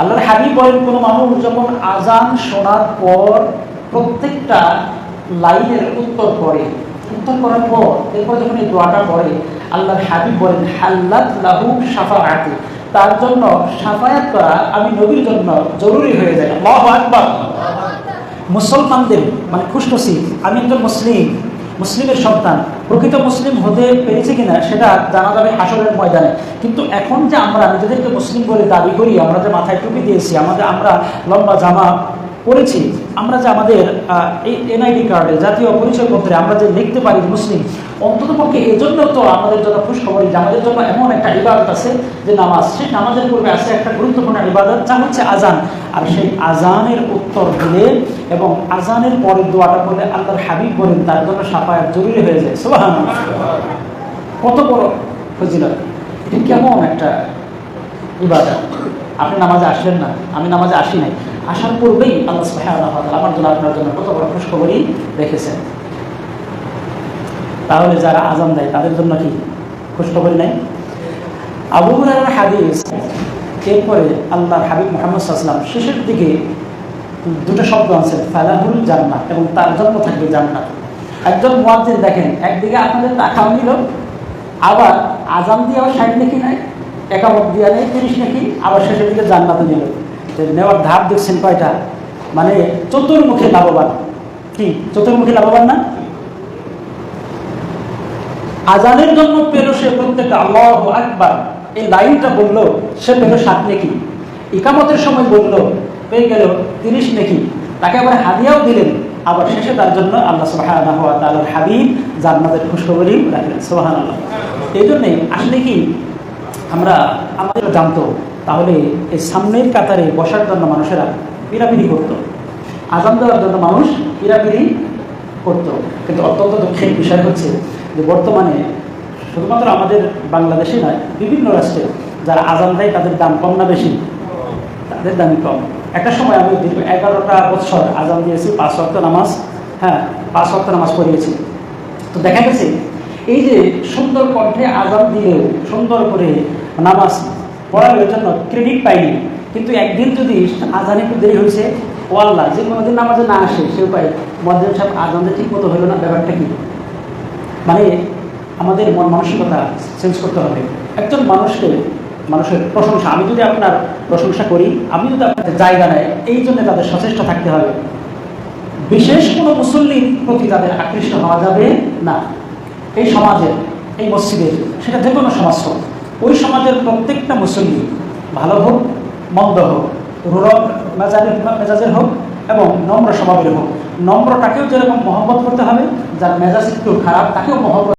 আল্লাহর হাবিব বলেন, কোনো মানুষ যখন আজান শোনার পর প্রত্যেকটা লাইনের উত্তর করে উত্তর করার পর, এরপর যখন এই দোয়াটা পড়ে, আল্লাহর হাবিব বলেন, হাল্লাত লাহু সাফা সাফাআতি তার জন্য সাফায়াত করা আমি নবীর জন্য জরুরি হয়ে যায়। আল্লাহু মুসলমানদের মানে খুশনসিব, আমি একজন মুসলিম মুসলিমের সন্তান প্রকৃত মুসলিম হতে পেরেছে কিনা সেটা জানা যাবে হাসরের ময়দানে। কিন্তু এখন যে আমরা নিজেদেরকে মুসলিম বলে দাবি করি, আমরা যে মাথায় টুপি দিয়েছি, আমাদের আমরা লম্বা জামা পড়েছি আমরা যে আমাদের এই এনআইডি কার্ডে, জাতীয় পরিচয় পরিচয়পত্রে আমরা যে লিখতে পারি মুসলিম অন্তত পক্ষে এজন্য তো আমাদের জন্য খুশখবরি যে আমাদের জন্য এমন একটা ইবাদত আছে যে নামাজ। সেই নামাজের পূর্বে আছে একটা গুরুত্বপূর্ণ ইবাদত, যা হচ্ছে আজান আর সেই আজানের উত্তর দিলে এবং আজানের পরের দোয়াটা বলে আল্লাহর হাবিব বলেন, তার জন্য সাফায়াত জরুরি হয়ে যায়। সোহান কত বড় ফজিলত। এটা কেমন একটা ইবাদত? আপনি নামাজে আসলেন না? আমি নামাজে আসি নাই। আসার পূর্বেই আল্লাহ ওয়া আমার জন্য, আপনার জন্য কত বড় খুশখবরই রেখেছেন। তাহলে যারা আজান দেয়, তাদের জন্য কি খুশখবরি নাই? আবু হাদিস, এরপরে আল্লাহর হাবিব মোহাম্মদ সাল্লাম শেষের দিকে দুটো শব্দ আছে, ফালাহুল জান্নাত এবং তার জন্য থাকবে জান্নাত। একজন মুয়াজ্জিন দেখেন, একদিকে আপনাদের টাকাও নিল, আবার আজান দিয়েও ষাট নাকি নাই, একামত দিয়া নেই, তিরিশ নাকি, আবার শেষের দিকে জান্নাতে নিল। নেওয়ার ধাপ দেখছেন কয়টা? মানে চতুর্মুখী লাভবান। কি? চতুর্মুখী লাভবান না? আজানের জন্য পেল সে প্রত্যেকটা আল্লাহ একবার এই লাইনটা বলল, সে পেল সাত নেকি। ইকামতের সময় বলল পেয়ে গেল তিরিশ নেকি। তাকে আবার হাদিয়াও দিলেন। আবার শেষে তার জন্য আল্লাহ তাল্লাহ হাবিব জান্নাতের খুশখবরই রাখলেন। সোহান আল্লাহ এই জন্যে আসলে কি, আমরা আমাদের জানতো, তাহলে এই সামনের কাতারে বসার জন্য মানুষেরা পিরাপিরি করতো। আজান দেওয়ার জন্য মানুষ পিরাপিরি করতো। কিন্তু অত্যন্ত দুঃখের বিষয় হচ্ছে যে বর্তমানে শুধুমাত্র আমাদের বাংলাদেশে নয়, বিভিন্ন রাষ্ট্রে যারা আজান দেয় তাদের দাম কম না বেশি। তাদের দামই কম। একটা সময় আমি দীর্ঘ এগারোটা বছর আজান দিয়েছি, পাঁচ ওয়াক্ত নামাজ হ্যাঁ পাঁচ ওয়াক্ত নামাজ পড়িয়েছি। তো দেখা গেছে, এই যে সুন্দর কণ্ঠে আজান দিলেও সুন্দর করে নামাজ পড়ার জন্য ক্রেডিট পাইনি, কিন্তু একদিন যদি আজান একটু দেরি হয়েছে, ও আল্লাহ, যে কোনোদিন নামাজে না আসে, সে উপায় মদ্দিন সাহেব, আজানটা ঠিক মতো হলো না, ব্যাপারটা কি? মানে আমাদের মন মানসিকতা চেঞ্জ করতে হবে। একজন মানুষকে মানুষের প্রশংসা। আমি যদি আপনার প্রশংসা করি, আমি যদি আপনাদের জায়গা নেয়, এই জন্য তাদের সচেষ্ট থাকতে হবে। বিশেষ কোনো মুসল্লির প্রতি তাদের আকৃষ্ট হওয়া যাবে না। এই সমাজের, এই মসজিদের, সেটা যে কোনো সমাজ হোক, ওই সমাজের প্রত্যেকটা মুসল্লি ভালো হোক, মন্দ হোক রুর মেজাজের মেজাজের হোক এবং নম্র স্বভাবের হোক। নম্রটাকেও যেরকম মহব্বত করতে হবে, যার মেজাজ একটু খারাপ, তাকেও মহব্বত